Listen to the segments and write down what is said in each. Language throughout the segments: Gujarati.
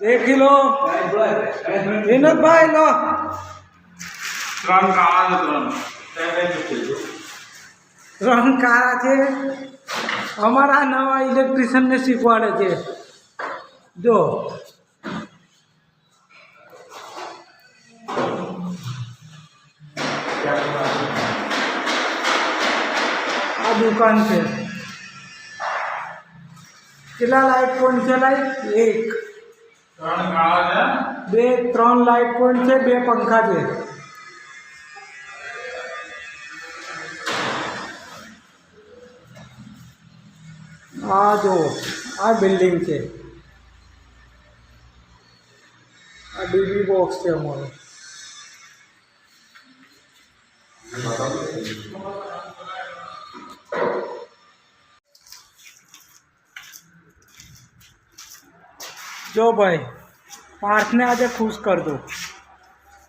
દેખી લો. વિનોદભાઈ લો. ત્રણ કાળા ત્રણ. કારા છે. અમારા નવા ઇલેક્ટ્રિશિયનને શીખવાડે છે. જો. આ દુકાન છે. કેટલા લાઈટ પોઈન્ટ છે લાઈટ? એક. ત્રણ કાળા બે ત્રણ લાઇટ પોઈન્ટ છે બે પંખા છે. આ જો આ બિલ્ડિંગ છે. આ ડીબી બોક્સ છે અમારું. જો ભાઈ, પાર્થને આજે ખુશ કર દો.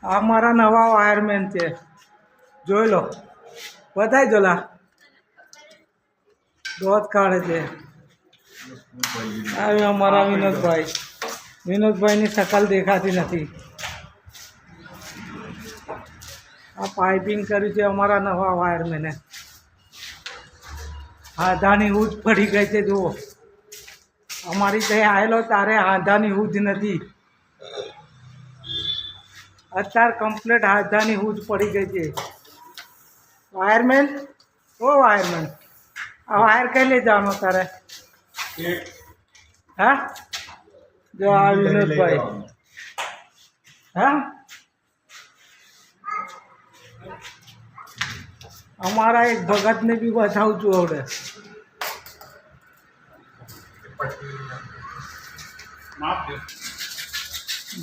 આ મારા નવા વાયરમેન છે. જોઈ લો. બધાય જોલા. દોત કાઢે છે. આ અમારા વિનોદભાઈ. વિનોદભાઈની શકલ દેખાતી નથી. આ પાઇપિંગ કર્યું છે અમારા નવા વાયરમેને. હાધાની હૂજ પડી ગઈ છે, જુઓ. અમારી ત્યાં આવેલો તારે હાધાની હૂજ નથી. અત્યારે કમ્પ્લેટ હાધાની હૂજ પડી ગઈ છે. વાયરમેન ઓ વાયરમેન આ વાયર કઈ લઈ જવાનો તારે? હા? જો આ વિનોદભાઈ. હા? અમારા એક ભગતને બી બતાવું છું હવે.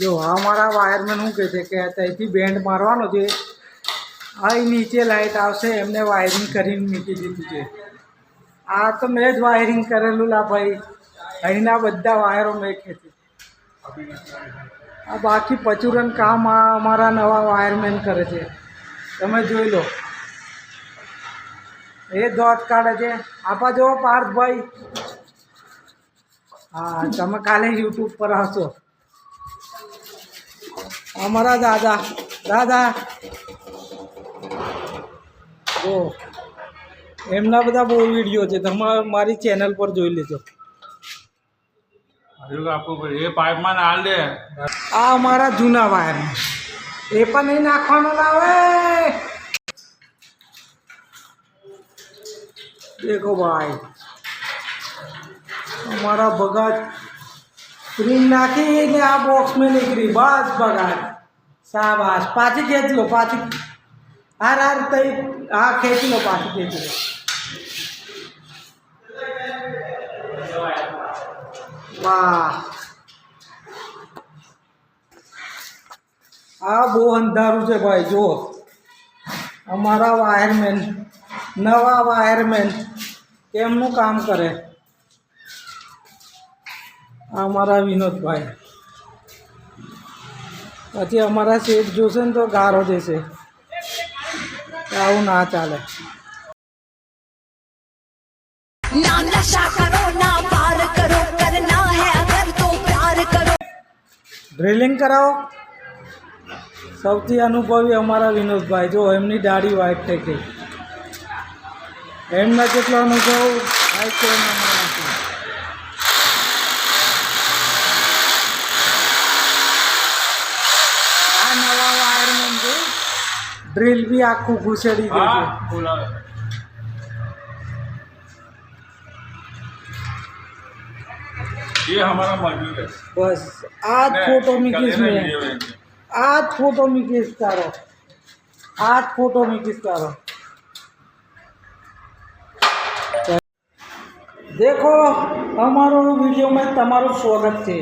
જો, આ મારા વાયરમેન શું કહે છે કે ત્યાંથી બેન્ડ મારવાનો છે. અહીં નીચે લાઇટ આવશે, એમને વાયરિંગ કરીને મૂકી દીધું છે. આ તો મેં જ વાયરિંગ કરેલું લા ભાઈ. અહીંના બધા વાયરો મેં ખેતી આ બાકી પચુરન કામ આ અમારા નવા વાયરમેન કરે છે. તમે જોઈ લો. એ દોટ કાઢે છે. આપા જો પાર્થભાઈ. હા તમે કાલે યુટ્યુબ પર હશો. અમારા દાદા દાદા. ઓ એમના બધા બહુ વીડિયો છે. તમે મારી ચેનલ પર જોઈ લેજો. એ પાઇપમાં નાલ દે. આ અમારા જૂના વાયર એ પણ નહીં નાખવાનો લાવે દેખો ભાઈ. અમારા ભગત સ્પ્રિંગ નાખીને આ બોક્સમાં નીકળી. બસ ભગત. સાબાસ પાછી ખેંચ લો, પાછી. હાર હાર, તઈ હા ખેંચી લો, પાછી ખેંચી લો. વાહ. આ બહુ અંધારું છે ભાઈ, જુઓ. અમારા વાયરમેન નવા વાયરમેન કેમનું કામ કરે? અમારા વિનોદભાઈ. પછી અમારા શેઠ જોશે ને તો ગારો જશે આવું ના ચાલે. ડ્રિલિંગ કરાવો. સૌથી અનુભવી અમારા વિનોદભાઈ. જો એમની દાઢી વાઇટ થઈ ગઈ. એમના કેટલો અનુભવ થાય છે ડ્રીલ બી આખું ઘૂસેડી ગયું બસ આ જ ફોટો મીકીશ મેં. આ જ ફોટો મીકીશ તારો. આ જ ફોટો મીકીશ તારો. દેખો અમારો વિડીયોમાં તમારું સ્વાગત છે.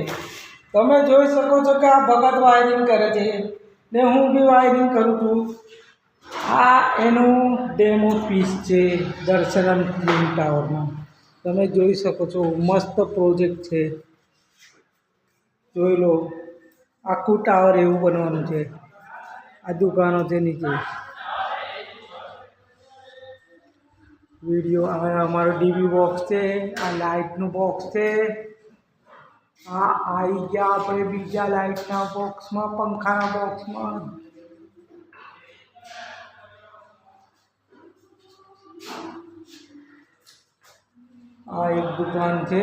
તમે જોઈ શકો છો કે આ ભગત વાયરિંગ કરે છે. ને હું બી વાયરિંગ કરું છું. આ એનું ડેમો પીસ છે દર્શનમ ફિલ્મ ટાવરમાં તમે જોઈ શકો છો, મસ્ત પ્રોજેક્ટ છે. જોઈ લો, આખું ટાવર એવું બનવાનું છે. આ દુકાનો છે નીચે. વીડિયો આ અમારો ડીવી બોક્સ છે, આ લાઇટનું બોક્સ છે. આ આવી ગયા આપણે બીજા લાઇટના બોક્સમાં પંખાના બોક્સમાં આ એક દુકાન છે.